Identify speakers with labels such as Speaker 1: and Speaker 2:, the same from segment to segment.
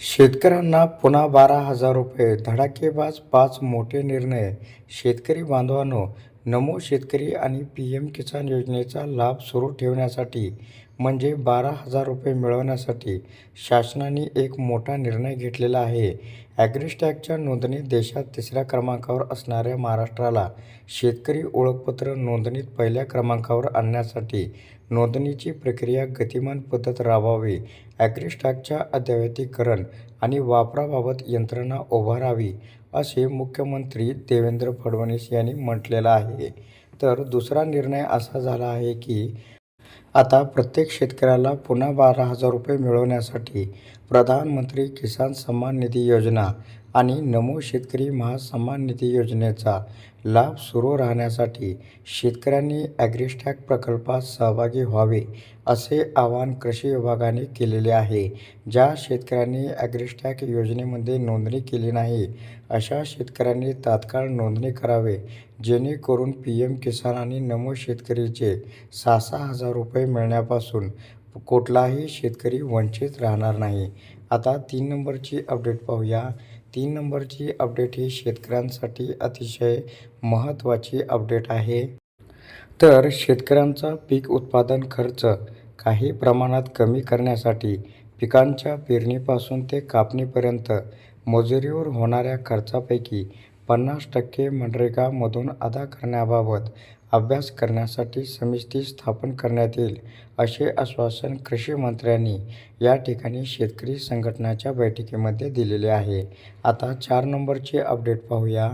Speaker 1: शेतकऱ्यांना पुन्हा बारा हजार रुपये धडाकेबाज पाच मोठे निर्णय. शेतकरी बांधवांनो नमो शेतकरी आणि पी एम किसान योजनेचा लाभ सुरू ठेवण्यासाठी म्हणजे बारा हजार रुपये मिळवण्यासाठी शासनाने एक मोठा निर्णय घेतलेला आहे. ॲग्रिस्टॅगच्या नोंदणीत देशात तिसऱ्या क्रमांकावर असणाऱ्या महाराष्ट्राला शेतकरी ओळखपत्र नोंदणीत पहिल्या क्रमांकावर आणण्यासाठी नोंदणीची प्रक्रिया गतिमान पद्धत राबवावी ॲग्रिस्टॅगच्या अद्ययावतीकरण आणि वापराबाबत यंत्रणा उभारावी असे मुख्यमंत्री देवेंद्र फडणवीस यांनी म्हटलेलं आहे. तर दुसरा निर्णय असा झाला आहे की आता प्रत्येक शेतकऱ्याला पुन्हा बारा हजार रुपये मिळवण्यासाठी प्रधानमंत्री किसान सन्मान निधी योजना आणि नमो शेतकरी महासन्मान निधी योजनेचा लाभ सुरू राहण्यासाठी शेतकऱ्यांनी ॲग्रिस्टॅक प्रकल्पात सहभागी व्हावे असे आवाहन कृषी विभागाने केलेले आहे. ज्या शेतकऱ्यांनी ॲग्रिस्टॅक योजनेमध्ये नोंदणी केली नाही अशा शेतकऱ्यांनी तात्काळ नोंदणी करावे जेणेकरून पी एम किसान आणि नमो शेतकरीचे सहा सहा हजार रुपये मिळण्यापासून कुठलाही शेतकरी वंचित राहणार नाही. आता तीन नंबरची अपडेट पाहूया. तीन नंबरची अपडेट ही शेतकऱ्यांसाठी अतिशय महत्त्वाची अपडेट आहे. तर शेतकऱ्यांचा पीक उत्पादन खर्च काही प्रमाणात कमी करण्यासाठी पिकांच्या पेरणीपासून ते कापणीपर्यंत मजुरीवर होणाऱ्या खर्चापैकी पन्नास टक्के मनरेगामधून अदा करण्याबाबत अभ्यास करण्यासाठी समिती स्थापन करण्यात येईल असे आश्वासन कृषी मंत्र्यांनी या ठिकाणी शेतकरी संघटनाच्या बैठकीमध्ये दिलेले आहे. आता चार नंबरचे अपडेट पाहूया.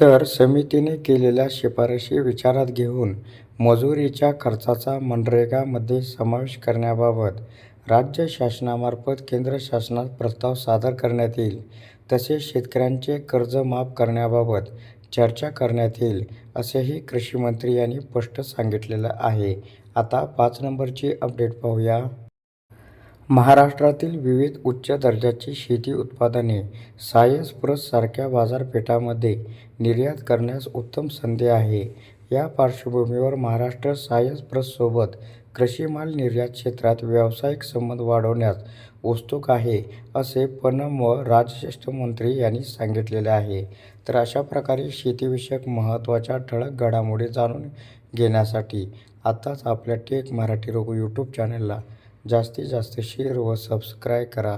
Speaker 1: तर समितीने केलेल्या शिफारशी विचारात घेऊन मजुरीच्या खर्चाचा मनरेगामध्ये समावेश करण्याबाबत राज्य शासनामार्फत केंद्र शासनात प्रस्ताव सादर करण्यात येईल. तसेच शेतकऱ्यांचे कर्ज माफ करण्याबाबत चर्चा करण्यात येईल असेही कृषी मंत्री यांनी स्पष्ट सांगितलेलं आहे. आता पाच नंबरची अपडेट पाहूया. महाराष्ट्रातील विविध उच्च दर्जाची शेती उत्पादने सायन्स प्लस सारख्या निर्यात करण्यास उत्तम संधी आहे. या पार्श्वभूमीवर महाराष्ट्र सायन्स प्लससोबत कृषी माल निर्यात क्षेत्रात व्यावसायिक संबंध वाढवण्यास उत्सुक आहे असे पणन व राजश्रेष्ठ मंत्री यांनी सांगितलेले आहे. तर अशा प्रकारे शेतीविषयक महत्त्वाच्या ठळक घडामोडी जाणून घेण्यासाठी आत्ताच आपल्या टेक मराठी रोग यूट्यूब चॅनलला जास्तीत जास्त शेअर व सबस्क्राईब करा.